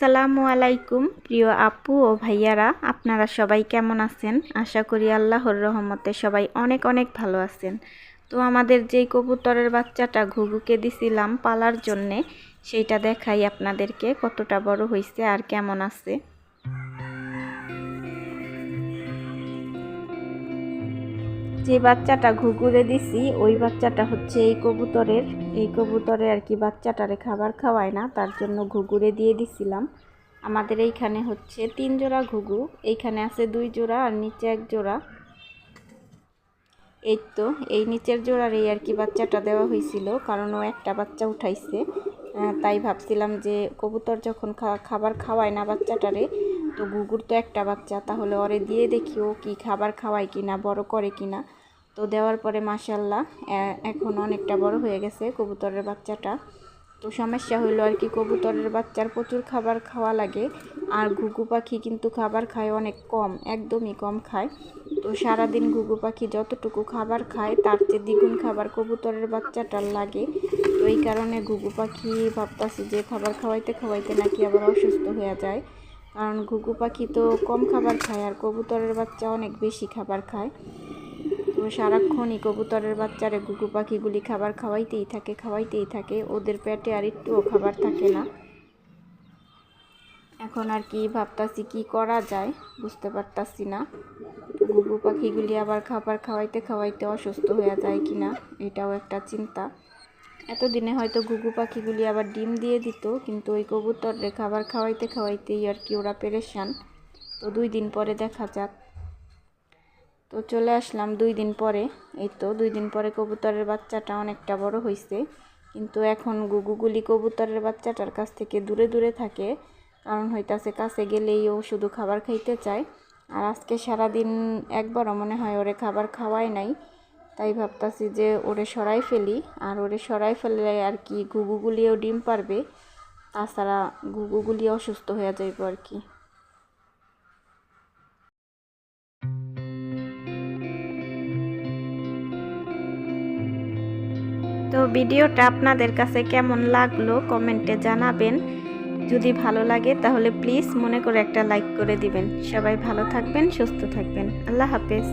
আসসালামু আলাইকুম, প্রিয় আপু ও ভাইয়ারা। আপনারা সবাই কেমন আছেন? আশা করি আল্লাহর রহমতে সবাই অনেক অনেক ভালো আছেন। তো আমাদের যেই কবুতরের বাচ্চাটা ঘুঘুকে দিছিলাম পালার জন্যে, সেইটা দেখাই আপনাদেরকে কতটা বড় হয়েছে আর কেমন আছে। যে বাচ্চাটা ঘুঘুরে দিছি, ওই বাচ্চাটা হচ্ছে এই কবুতরের। এই কবুতরে আর কি বাচ্চাটারে খাবার খাওয়ায় না, তার জন্য ঘুঘুরে দিয়ে দিছিলাম। আমাদের এইখানে হচ্ছে তিন জোড়া ঘুঘু, এইখানে আছে দুই জোড়া আর নিচে এক জোড়া। এই তো, এই নিচের জোড়ার এই আর কি বাচ্চাটা দেওয়া হয়েছিল, কারণ ও একটা বাচ্চা উঠাইছে। তাই ভাবছিলাম যে কবুতর যখন খাবার খাওয়ায় না বাচ্চাটারে, তো গুগুর তো একটা বাচ্চা, তাহলে ওরে দিয়ে দেখি ও কি খাবার খাওয়ায় কিনা, বড় করে কিনা। তো দেওয়ার পরে মাসাল্লাহ এখন অনেকটা বড় হয়ে গেছে কবুতরের বাচ্চাটা। তো সমস্যা হইল আর কি, কবুতরের বাচ্চার প্রচুর খাবার খাওয়া লাগে, আর ঘুঘু পাখি কিন্তু খাবার খায় অনেক কম, একদমই কম খায়। তো সারাদিন ঘুঘু পাখি যতটুকু খাবার খায়, তার চেয়ে দ্বিগুণ খাবার কবুতরের বাচ্চাটার লাগে। তো এই কারণে ঘুঘু পাখি ভাবতাছি যে খাবার খাওয়াইতে খাওয়াইতে নাকি আবার অসুস্থ হয়ে যায়। কারণ ঘুঘু পাখি তো কম খাবার খায়, আর কবুতরের বাচ্চা অনেক বেশি খাবার খায়। তো সারাক্ষণই কবুতরের বাচ্চারে ঘুঘু পাখিগুলি খাবার খাওয়াইতেই থাকে খাওয়াইতেই থাকে। ওদের পেটে আর একটুও খাবার থাকে না। এখন আর কি ভাবতাছি, কি করা যায়? বুঝতে পারতাছি না। ঘুঘু পাখিগুলি আবার খাবার খাওয়াইতে খাওয়াইতে অসুস্থ হয়ে যায় কি না, এটাও একটা চিন্তা। এতদিনে হয়তো ঘুঘু পাখিগুলি আবার ডিম দিয়ে দিত, কিন্তু ওই কবুতরে খাবার খাওয়াইতে খাওয়াইতেই আর কি ওরা পেরেশান। তো দুই দিন পরে দেখা যাক। তো চলে আসলাম দুই দিন পরে। এই তো দুই দিন পরে কবুতরের বাচ্চাটা অনেকটা বড় হয়েছে কিন্তু এখন গুগুগুলি কবুতরের বাচ্চাটার কাছ থেকে দূরে দূরে থাকে। কারণ হইতাছে কাছে গেলেই ও শুধু খাবার খাইতে চায়। আর আজকে সারাদিন একবারও মনে হয় ওরে খাবার খাওয়াই নাই। তাই ভাবতাছি যে ওরে সরাই ফেলি। আর ওরে সরাই ফেললে আর কি ঘুঘুগুলিও ডিম পারবে। তাছাড়া ঘুঘুগুলি অসুস্থ হয়ে যাইব আর কি। তো ভিডিওটা আপনাদের কাছে কেমন লাগল কমেন্টে জানাবেন। যদি ভালো লাগে তাহলে প্লিজ মনে করে একটা লাইক করে দিবেন। সবাই ভালো থাকবেন, সুস্থ থাকবেন। আল্লাহ হাফেজ।